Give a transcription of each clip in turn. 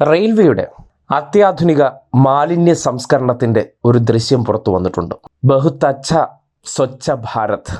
റെയിൽവേയുടെ അത്യാധുനിക മാലിന്യ സംസ്കരണത്തിന്റെ ഒരു ദൃശ്യം പുറത്തു വന്നിട്ടുണ്ട്. ബഹുത്തച്ഛ സ്വച്ഛ ഭാരത്.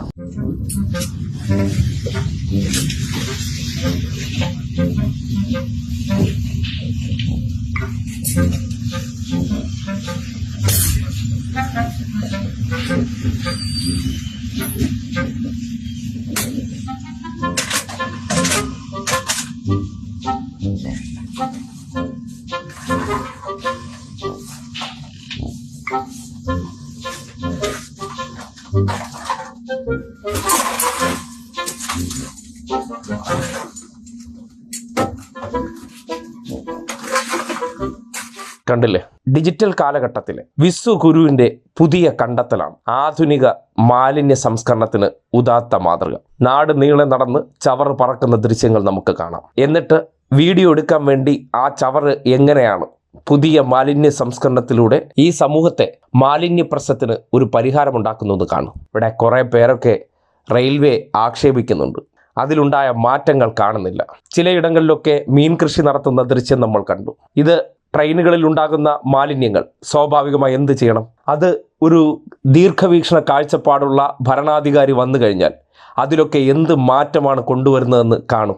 കണ്ടില്ലേ? ഡിജിറ്റൽ കാലഘട്ടത്തിലെ വിശ്വ ഗുരുവിന്റെ പുതിയ കണ്ടെത്തലാണ് ആധുനിക മാലിന്യ സംസ്കരണത്തിന് ഉദാത്ത മാതൃക. നാട് നീളെ നടന്ന് ചവറ് പറക്കുന്ന ദൃശ്യങ്ങൾ നമുക്ക് കാണാം. എന്നിട്ട് വീഡിയോ എടുക്കാൻ വേണ്ടി ആ ചവറ് എങ്ങനെയാണ് പുതിയ മാലിന്യ സംസ്കരണത്തിലൂടെ ഈ സമൂഹത്തെ മാലിന്യ പ്രശ്നത്തിന് ഒരു പരിഹാരമുണ്ടാക്കുന്നത് കാണും. ഇവിടെ കുറേ പേരൊക്കെ റെയിൽവേ ആക്ഷേപിക്കുന്നുണ്ട്. അതിലുണ്ടായ മാറ്റങ്ങൾ കാണുന്നില്ല. ചിലയിടങ്ങളിലൊക്കെ മീൻ കൃഷി നടത്തുന്ന ദൃശ്യം നമ്മൾ കണ്ടു. ഇത് ട്രെയിനുകളിൽ ഉണ്ടാകുന്ന മാലിന്യങ്ങൾ സ്വാഭാവികമായി എന്ത് ചെയ്യണം? അത് ഒരു ദീർഘവീക്ഷണ കാഴ്ചപ്പാടുള്ള ഭരണാധികാരി വന്നു കഴിഞ്ഞാൽ അതിലൊക്കെ എന്ത് മാറ്റമാണ് കൊണ്ടുവരുന്നതെന്ന് കാണും.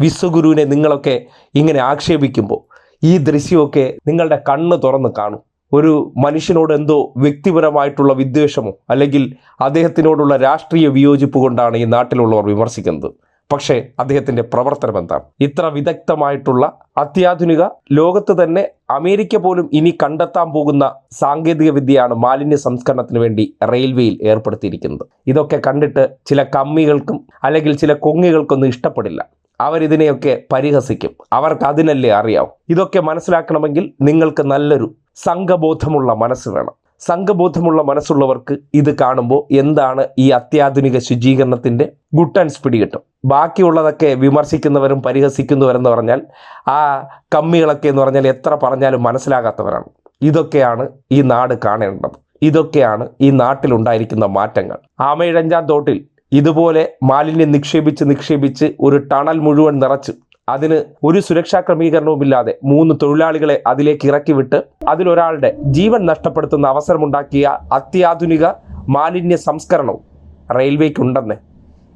വിശ്വഗുരുവിനെ നിങ്ങളൊക്കെ ഇങ്ങനെ ആക്ഷേപിക്കുമ്പോൾ ഈ ദൃശ്യമൊക്കെ നിങ്ങളുടെ കണ്ണ് തുറന്ന് കാണും. ഒരു മനുഷ്യനോട് എന്തോ വ്യക്തിപരമായിട്ടുള്ള വിദ്വേഷമോ അല്ലെങ്കിൽ അദ്ദേഹത്തിനോടുള്ള രാഷ്ട്രീയ വിയോജിപ്പ് കൊണ്ടാണ് ഈ നാട്ടിലുള്ളവർ വിമർശിക്കുന്നത്. പക്ഷേ അദ്ദേഹത്തിന്റെ പ്രവർത്തനം എന്താണ്? ഇത്ര വിദഗ്ധമായിട്ടുള്ള അത്യാധുനിക ലോകത്ത് തന്നെ അമേരിക്ക പോലും ഇനി കണ്ടെത്താൻ പോകുന്ന സാങ്കേതിക വിദ്യയാണ് മാലിന്യ സംസ്കരണത്തിന് വേണ്ടി റെയിൽവേയിൽ ഏർപ്പെടുത്തിയിരിക്കുന്നത്. ഇതൊക്കെ കണ്ടിട്ട് ചില കമ്മികൾക്കും അല്ലെങ്കിൽ ചില കൊങ്ങികൾക്കൊന്നും ഇഷ്ടപ്പെടില്ല. അവരിതിനെയൊക്കെ പരിഹസിക്കും. അവർക്ക് അതിനല്ലേ അറിയാവും. ഇതൊക്കെ മനസ്സിലാക്കണമെങ്കിൽ നിങ്ങൾക്ക് നല്ലൊരു സംഘബോധമുള്ള മനസ്സ് വേണം. സംഘബോധമുള്ള മനസ്സുള്ളവർക്ക് ഇത് കാണുമ്പോൾ എന്താണ് ഈ അത്യാധുനിക ശുചീകരണത്തിന്റെ ഗുഡ് ആൻഡ് സ്പിടി കിട്ടും ബാക്കിയുള്ളതൊക്കെ വിമർശിക്കുന്നവരും പരിഹസിക്കുന്നവരെന്ന് പറഞ്ഞാൽ ആ കമ്മികളൊക്കെ എന്ന് പറഞ്ഞാൽ എത്ര പറഞ്ഞാലും മനസ്സിലാകാത്തവരാണ്. ഇതൊക്കെയാണ് ഈ നാട് കാണേണ്ടത്. ഇതൊക്കെയാണ് ഈ നാട്ടിലുണ്ടായിരിക്കുന്ന മാറ്റങ്ങൾ. ആമയിഴഞ്ചാൻ തോട്ടിൽ ഇതുപോലെ മാലിന്യം നിക്ഷേപിച്ച് നിക്ഷേപിച്ച് ഒരു ടണൽ മുഴുവൻ നിറച്ച് അതിന് ഒരു സുരക്ഷാ ക്രമീകരണവുമില്ലാതെ മൂന്ന് തൊഴിലാളികളെ അതിലേക്ക് ഇറക്കി വിട്ട് അതിലൊരാളുടെ ജീവൻ നഷ്ടപ്പെടുത്തുന്ന അവസരമുണ്ടാക്കിയ അത്യാധുനിക മാലിന്യ സംസ്കരണവും റെയിൽവേക്കുണ്ടെന്ന്.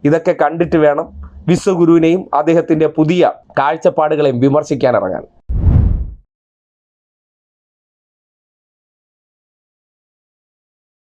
ഇതൊക്കെ കണ്ടിട്ട് വേണം വിശ്വഗുരുവിനെയും അദ്ദേഹത്തിന്റെ പുതിയ കാഴ്ചപ്പാടുകളെയും വിമർശിക്കാൻ ഇറങ്ങാൻ